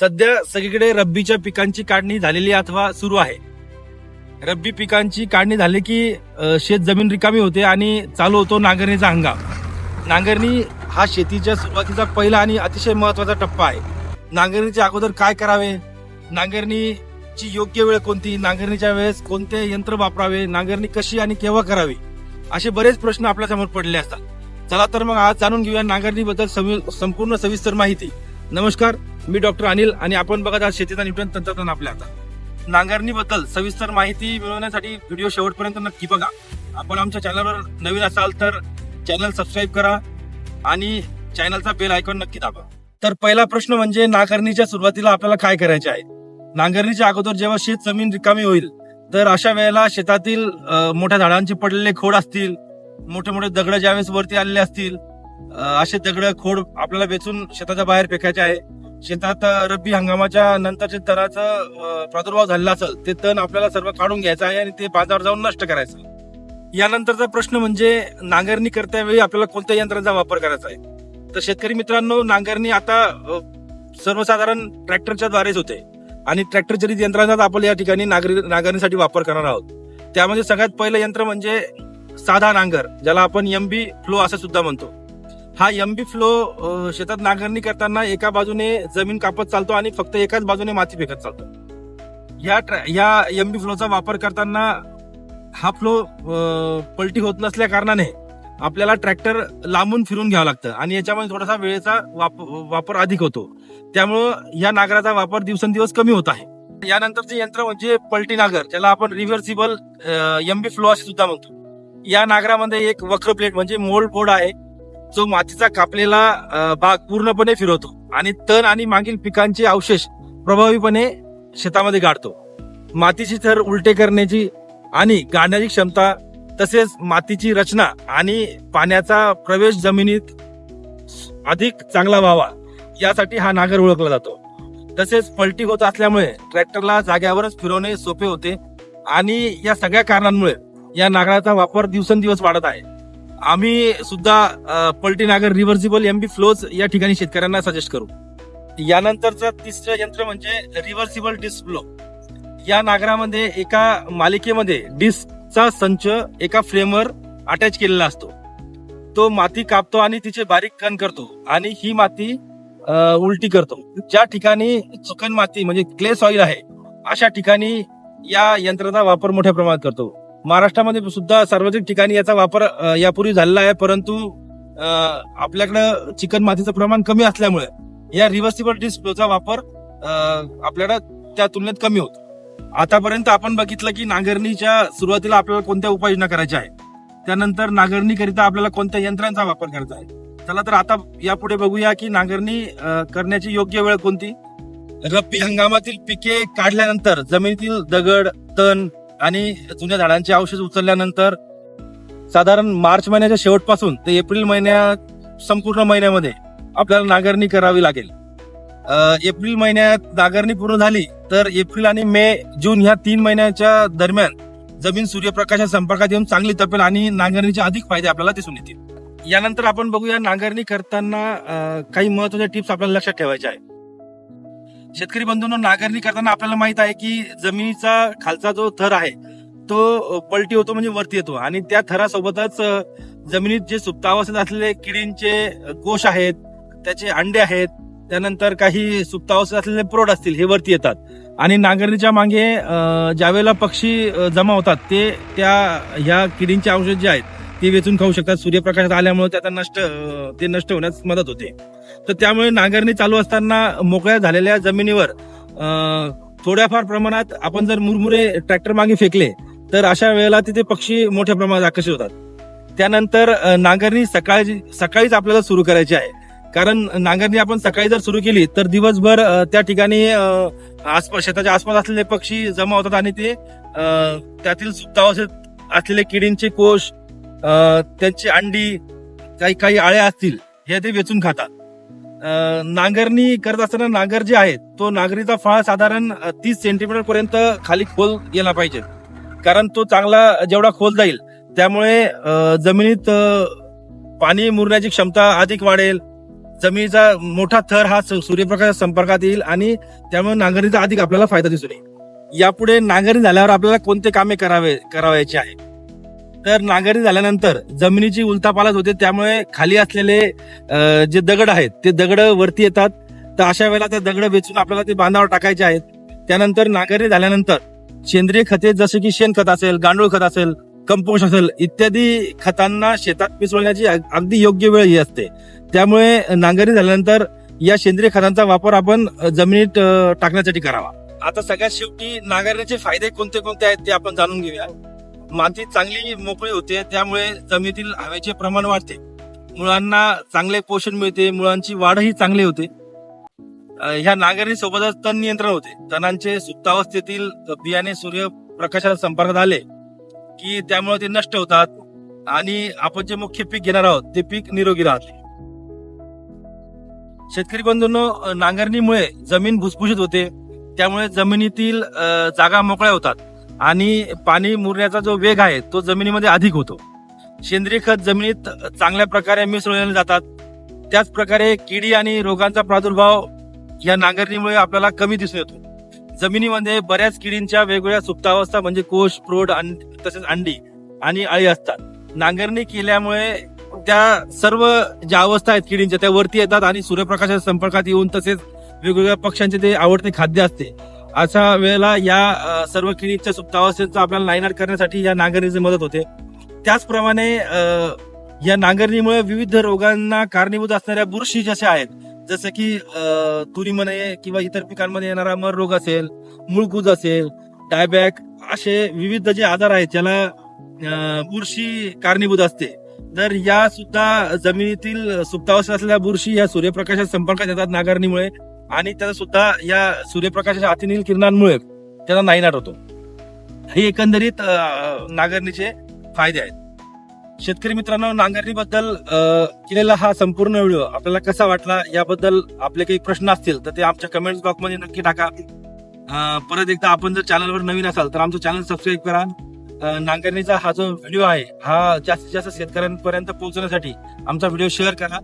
सध्या सगळीकडे रब्बीच्या पिकांची काढणी झालेली अथवा सुरू आहे. रब्बी पिकांची काढणी झाली की शेत जमीन रिकामी होते आणि चालू होतो नांगरणीचा हंगाम. नांगरणी हा शेतीच्या सुरुवातीचा पहिला आणि अतिशय महत्त्वाचा टप्पा आहे. नांगरणीच्या अगोदर काय करावे? नांगरणीची योग्य वेळ कोणती? नांगरणीच्या वेळेस कोणते यंत्र वापरावे? नांगरणी कशी आणि केव्हा करावी? असे बरेच प्रश्न आपल्यासमोर पडले असतात. चला तर मग आज जाणून घेऊया नांगरणीबद्दल सवि- संपूर्ण सविस्तर माहिती. नमस्कार. मी डॉक्टर अनिल आणि आपण बघत आहात शेतीचा निवडण तंत्रज्ञान आपल्या आता नांगरणीबद्दल सविस्तर माहिती मिळवण्यासाठी व्हिडिओ शेवटपर्यंत नक्की बघा. आपण आमच्या चॅनलवर नवीन असाल तर चॅनल सबस्क्राईब करा आणि चॅनलचा बेल आयकॉन नक्की दाबा. तर पहिला प्रश्न म्हणजे नांगरणीच्या सुरुवातीला आपल्याला काय करायचे आहे? नांगरणीच्या अगोदर जेव्हा शेत जमीन रिकामी होईल तर अशा वेळेला शेतातील मोठ्या झाडांचे पडलेले खोड असतील मोठे मोठे दगड ज्यावेळेस वरती आलेले असतील असे दगड खोड आपल्याला वेचून शेताच्या बाहेर फेकायचे आहे. शेतात रब्बी हंगामाच्या नंतरचे तणाचं प्रादुर्भाव झालेला असेल ते तण आपल्याला सर्व काढून घ्यायचं आहे आणि ते बाजार जाऊन नष्ट करायचं. यानंतरचा प्रश्न म्हणजे नांगरणी करत्यावेळी आपल्याला कोणत्या यंत्राचा वापर करायचा आहे? तर शेतकरी मित्रांनो नांगरणी आता सर्वसाधारण ट्रॅक्टरच्या द्वारेच होते. आणि ट्रॅक्टर जरी यंत्राचा आपण या ठिकाणी नागरी नांगरणीसाठी वापर करणार आहोत. त्यामध्ये सगळ्यात पहिलं यंत्र म्हणजे साधा नांगर ज्याला आपण एमबी फ्लो असं सुद्धा म्हणतो. हा एमबी फ्लो शेतात नांगरणी करताना एका बाजूने जमीन कापत चालतो आणि फक्त एकाच बाजूने माती फेकत चालतो. या ट्रॅ- या एमबी फ्लोचा वापर करताना हा फ्लो पलटी होत नसल्या कारणाने आपल्याला ट्रॅक्टर लांबून फिरून घ्यावं लागतं आणि याच्यामध्ये थोडासा वेळेचा वाप- वापर अधिक होतो. त्यामुळं या नागराचा वापर दिवसेंदिवस कमी होत आहे. यानंतरचे यंत्र म्हणजे पलटी नागर ज्याला आपण रिव्हर्सिबल एमबी फ्लो असे सुद्धा म्हणतो. या नागरामध्ये एक वक्र प्लेट म्हणजे मोल्ड बोर्ड आहे. जो मातीचा कापलेला भाग पूर्णपणे फिरवतो आणि तण आणि मागील पिकांचे अवशेष प्रभावीपणे शेतामध्ये गाडतो. मातीची थर उलटे करण्याची आणि गाडण्याची क्षमता तसेच मातीची रचना आणि पाण्याचा प्रवेश जमिनीत अधिक चांगला व्हावा यासाठी हा नागर ओळखला जातो. तसेच पलटी होत असल्यामुळे ट्रॅक्टरला जाग्यावरच फिरवणे सोपे होते आणि या सगळ्या कारणांमुळे या नागराचा वापर दिवसेंदिवस वाढत आहे. आम्ही सुद्धा अ, नागर रिव्हर्सिबल एमबी फ्लोज या ठिकाणी शेतकऱ्यांना सजेस्ट करू. यानंतरचं तिसरं यंत्र म्हणजे रिव्हर्सिबल डिस्क फ्लो या नागरामध्ये एका मालिकेमध्ये डिस्कचा संच एका फ्रेमवर अटॅच केलेला असतो. तो माती कापतो आणि तिचे बारीक कण करतो आणि ही माती उलटी करतो. ज्या ठिकाणी चुकन माती म्हणजे क्ले सॉइल आहे अशा ठिकाणी या यंत्राचा वापर मोठ्या प्रमाणात करतो. महाराष्ट्रामध्ये सुद्धा सार्वजनिक ठिकाणी याचा वापर यापूर्वी झालेला आहे परंतु आपल्याकडं चिकन मातीचं प्रमाण कमी असल्यामुळे या रिव्हर्सिबल डिस्प्लोचा वापर आपल्याला त्या तुलनेत कमी होतो. आतापर्यंत आपण बघितलं की नांगरणीच्या सुरुवातीला आपल्याला कोणत्या उपाययोजना करायच्या आहेत? त्यानंतर नांगरणीकरिता आपल्याला कोणत्या यंत्रांचा वापर करायचा आहे? चला तर आता यापुढे बघूया की नांगरणी करण्याची योग्य वेळ कोणती? रब्बी हंगामातील पिके काढल्यानंतर जमिनीतील दगड तण आणि जुन्या झाडांचे अवशेष उचलल्यानंतर साधारण मार्च महिन्याच्या शेवटपासून ते एप्रिल महिन्या संपूर्ण महिन्यामध्ये आपल्याला नांगरणी करावी लागेल. एप्रिल महिन्यात नांगरणी पूर्ण झाली तर एप्रिल आणि मे जून ह्या तीन महिन्याच्या दरम्यान जमीन सूर्यप्रकाशच्या संपर्कात येऊन चांगली तपेल आणि नांगरणीचे अधिक फायदे आपल्याला दिसून येतील. यानंतर आपण बघूया नांगरणी करताना काही महत्त्वाच्या टिप्स आपल्याला लक्षात ठेवायच्या आहेत. शेतकरी बंधूंना नांगरणी करताना आपल्याला माहीत आहे की जमिनीचा खालचा जो थर आहे तो पलटी होतो म्हणजे वरती येतो. आणि त्या थरासोबतच जमिनीत जे सुप्तावस्थेत असलेले किडींचे अ, कोश आहेत त्याचे अंडे आहेत त्यानंतर काही सुप्तावस्थेत असलेले प्रोड असतील हे वरती येतात. आणि नांगरणीच्या मागे ज्यावेळेला पक्षी जमा होतात ते त्या ह्या किडींचे औषध जे आहेत ते वेचून खाऊ शकतात. सूर्यप्रकाशात आल्यामुळे त्याचा नष्ट ते नष्ट होण्यास मदत होते. तर त्यामुळे नांगरणी चालू असताना मोकळ्या झालेल्या जमिनीवर थोड्याफार प्रमाणात आपण जर मुरमुरे ट्रॅक्टर मागे फेकले तर अशा वेळेला तिथे पक्षी मोठ्या प्रमाणात आकर्षित होतात. त्यानंतर नांगरणी सकाळी सकाळीच आपल्याला सुरू करायची आहे. कारण नांगरणी आपण सकाळी जर सुरू केली तर दिवसभर त्या ठिकाणी आसपास शेताच्या आसपास असलेले पक्षी जमा होतात आणि ते त्यातील सुप्तावस्थेत असलेले किडींचे कोश त्यांची अंडी काही काही आळ्या असतील हे ते वेचून खातात. नांगरणी करत असताना नांगर जे आहे तो नांगरीचा फळा साधारण तीस सेंटीमीटर पर्यंत खाली खोल गेला पाहिजे. कारण तो चांगला जेवढा खोल जाईल त्यामुळे जमिनीत पाणी मुरण्याची क्षमता अधिक वाढेल. जमिनीचा मोठा थर हा सूर्यप्रकाश संपर्कात येईल आणि त्यामुळे नांगरणीचा अधिक आपल्याला फायदा दिसून येईल. यापुढे नांगरणी झाल्यावर आपल्याला कोणते कामे करावे करावायचे आहे? तर नांगरणी झाल्यानंतर जमिनीची उलथापालच होते त्यामुळे खाली असलेले जे दगड आहेत ते दगड वरती येतात. तर अशा वेळेला ते दगड वेचून आपल्याला ते बांधावर टाकायचे आहेत. त्यानंतर नांगरणी झाल्यानंतर सेंद्रिय खते जसे की शेणखत असेल गांडूळ खत असेल कंपोस्ट असेल इत्यादी खतांना शेतात मिसळण्याची अग- अगदी योग्य वेळ ही असते. त्यामुळे नांगरणी झाल्यानंतर या सेंद्रिय खतांचा वापर आपण जमिनीत टाकण्यासाठी करावा. आता सगळ्यात शेवटी नांगरण्याचे फायदे कोणते कोणते आहेत ते आपण जाणून घेऊया. माती चांगली मोकळी होते त्यामुळे जमिनीतील हवेचे प्रमाण वाढते. मुळांना चांगले पोषण मिळते मुळांची वाढही चांगली होते. ह्या नांगरणी सोबतच तण नियंत्रण होते. तणांचे सुप्तावस्थेतील बियाणे सूर्यप्रकाशाच्या संपर्कात आले की त्यामुळे ते नष्ट होतात आणि आपण जे मुख्य पीक घेणार आहोत ते पीक निरोगी राहते. शेतकरी बंधूंनो नांगरणीमुळे जमीन भुसभुशीत होते. त्यामुळे जमिनीतील जागा मोकळ्या होतात. आणि पाणी मुरण्याचा जो वेग आहे तो जमिनीमध्ये अधिक होतो. सेंद्रिय खत जमिनीत चांगल्या प्रकारे मिसळले जातात. त्याच प्रकारे किडी आणि रोगांचा प्रादुर्भाव या नांगरणीमुळे आपल्याला कमी दिसून येतो. जमिनीमध्ये बऱ्याच किडींच्या वेगवेगळ्या सुप्तावस्था म्हणजे कोश प्रौढ तसेच अंडी आणि अळी असतात. नांगरणी केल्यामुळे त्या सर्व ज्या अवस्था आहेत किडींच्या त्या वरती येतात आणि सूर्यप्रकाशाच्या संपर्कात येऊन तसेच वेगवेगळ्या पक्ष्यांचे ते आवडते खाद्य असते. अशा वेळेला या सर्व किडींच्या सुप्तावस्थेचा आपल्याला नायनाट करण्यासाठी या नांगरणीची मदत होते. त्याचप्रमाणे या नांगरणीमुळे विविध रोगांना कारणीभूत असणाऱ्या बुरशी जशा आहेत जसं की अ, तुरीमध्ये किंवा इतर पिकांमध्ये येणारा मर रोग असेल मुळकूज असेल डायबॅक असे विविध जे आजार आहेत ज्याला बुरशी कारणीभूत असते. तर या सुद्धा जमिनीतील सुप्तावस्था असलेल्या बुरशी या सूर्यप्रकाशात संपर्कात येतात नांगरणीमुळे. आणि त्याला सुद्धा या सूर्यप्रकाशाच्या अतिनील किरणांमुळे त्याला नाही होतो हे एकंदरीत नांगरणीचे फायदे आहेत. शेतकरी मित्रांनो नांगरणीबद्दल केलेला हा संपूर्ण व्हिडिओ आपल्याला कसा वाटला याबद्दल आपले काही प्रश्न असतील तर ते आमच्या कमेंट बॉक्समध्ये नक्की टाका. परत एकदा आपण जर चॅनलवर नवीन असाल तर आमचं चॅनल सबस्क्राईब करा. नांगरणीचा हा जो व्हिडिओ आहे हा जास्तीत जास्त शेतकऱ्यांपर्यंत पोहोचण्यासाठी आमचा व्हिडिओ शेअर करा.